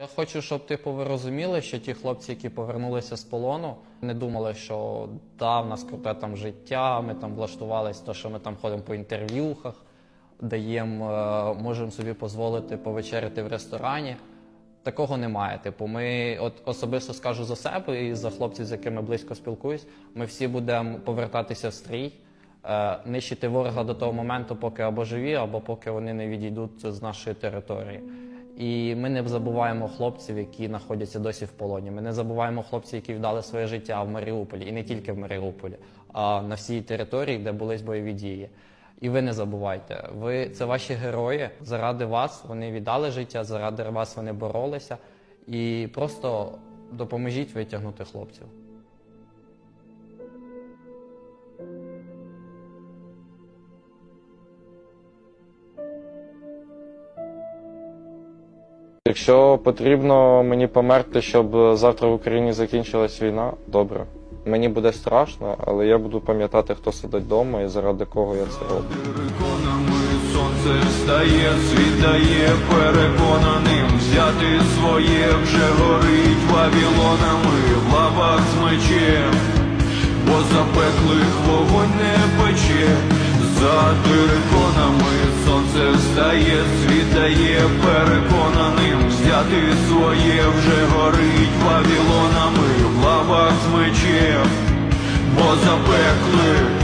Я хочу, щоб типу ви розуміли, що ті хлопці, які повернулися з полону, не думали, що да, в нас круте там життя, ми там влаштувались, то що ми там ходимо по інтерв'юхах, даємо, е, можемо собі дозволити повечеряти в ресторані. Такого немає. Типу, ми от особисто скажу за себе і за хлопців, з якими близько спілкуюсь, ми всі будемо повертатися в стрій, е, нищити ворога до того моменту, поки або живі, або поки вони не відійдуть з нашої території. І ми не забуваємо хлопців, які знаходяться досі в полоні. Ми не забуваємо хлопців, які вдали своє життя в Маріуполі, і не тільки в Маріуполі, а на всій території, де були бойові дії. І ви не забувайте, ви це ваші герої. Заради вас вони віддали життя, заради вас вони боролися. І просто допоможіть витягнути хлопців. Якщо потрібно мені померти, щоб завтра в Україні закінчилась війна, добре. Мені буде страшно, але я буду пам'ятати, хто сидить вдома і заради кого я це роблю. Сонце встає, світ дає переконаним взяти своє вже горить вавілонами в лавах з мечем, бо запеклих вогонь не пече, за териконами сонце встає, світ дає переконаним світи своє вже горить павілонами в лавах з мечем, бо запекли.